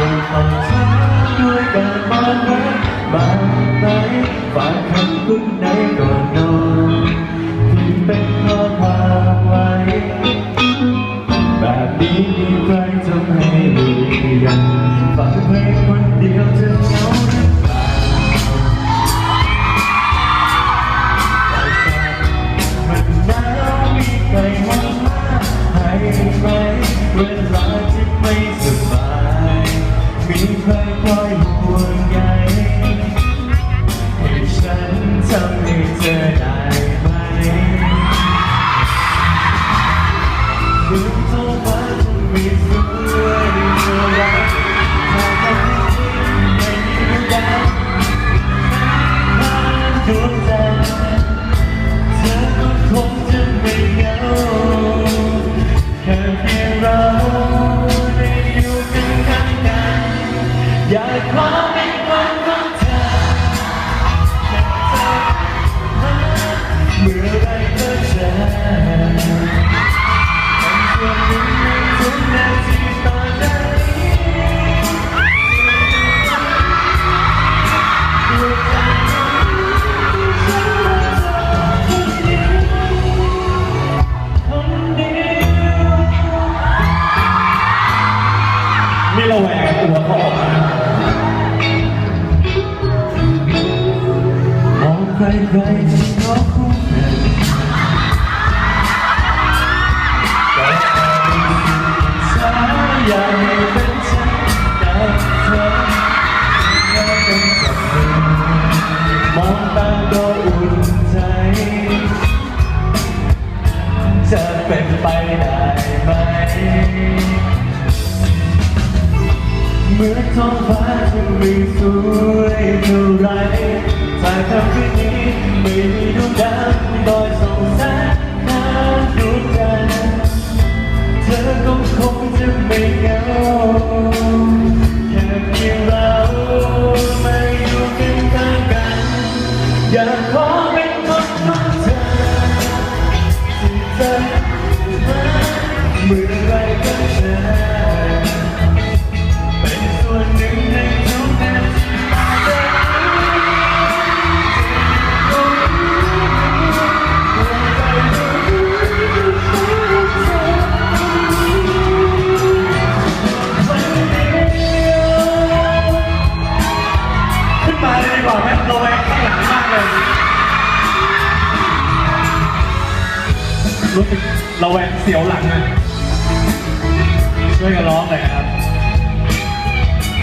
người phòng sáng tươi càng ban hết bàn tay và khăn bước nay đoàn จะเป็นไปได้ไหมเมื่อท้องฟ้าจะไม่สวยเท่าไรถ้าคำคืนนี้ไม่ รู้สึกเราแหวนเสียวหลังนะช่วยกันร้องหน่อยครับ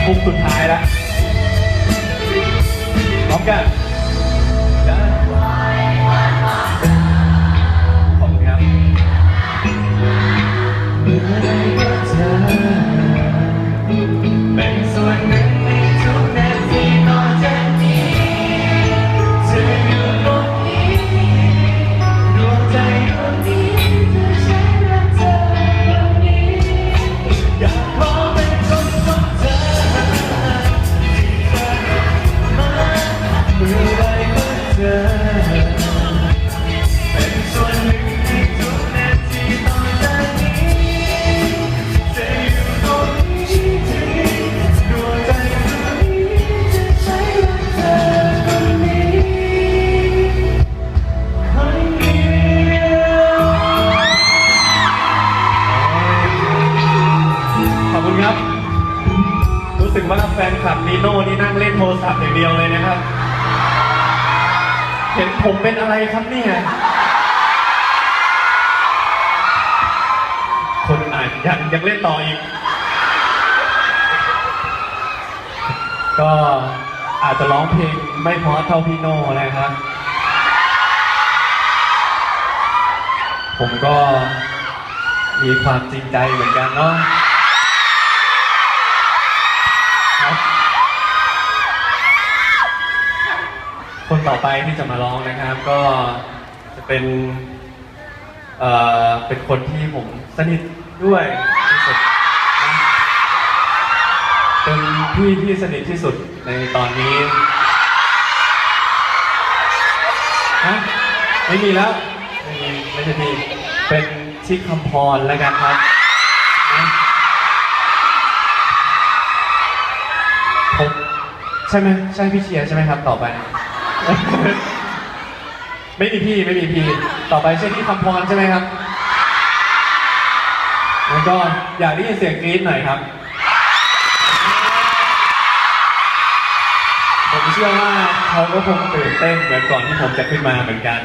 มุกสุดท้ายแล้วพร้อมกัน สึกว่าแฟนคลับนีโน่นี่นั่งเล่นโทรศัพท์อย่างเดียวเลยนะครับ เห็นผมเป็นอะไรครับเนี่ยคนอ่านยังยังเล่นต่ออีก ก็อาจจะร้องเพลงไม่เพราะเท่าพี่โน่นะครับ ผมก็มีความจริงใจเหมือนกันเนาะ คนต่อไปที่จะมาร้องนะครับ ก็จะเป็นเอ่อเป็นคนที่ผมสนิทด้วยที่สุดนะเป็นพี่ที่สนิทที่สุดในตอนนี้ฮะไม่มีแล้วไม่มีไม่ใช่พี่เป็นชิคคำพรแล้วกันครับนะผมใช่ไหมใช่พี่เชียร์ใช่ไหมครับต่อไป ไม่มีพี่ไม่มีพี่ ต่อไปเช่นพี่คำพรใช่ไหมครับ แล้วก็อยากได้ยินเสียงกรี๊ดหน่อยครับ ผมเชื่อว่าเขาก็คงตื่นเต้นเหมือนก่อนที่ผมจะขึ้นมาเหมือนกัน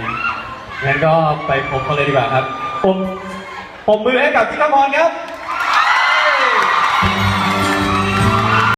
งั้นก็ไปพบเขาเลยดีกว่าครับ ผม ผมมือให้กับพี่คำพรครับ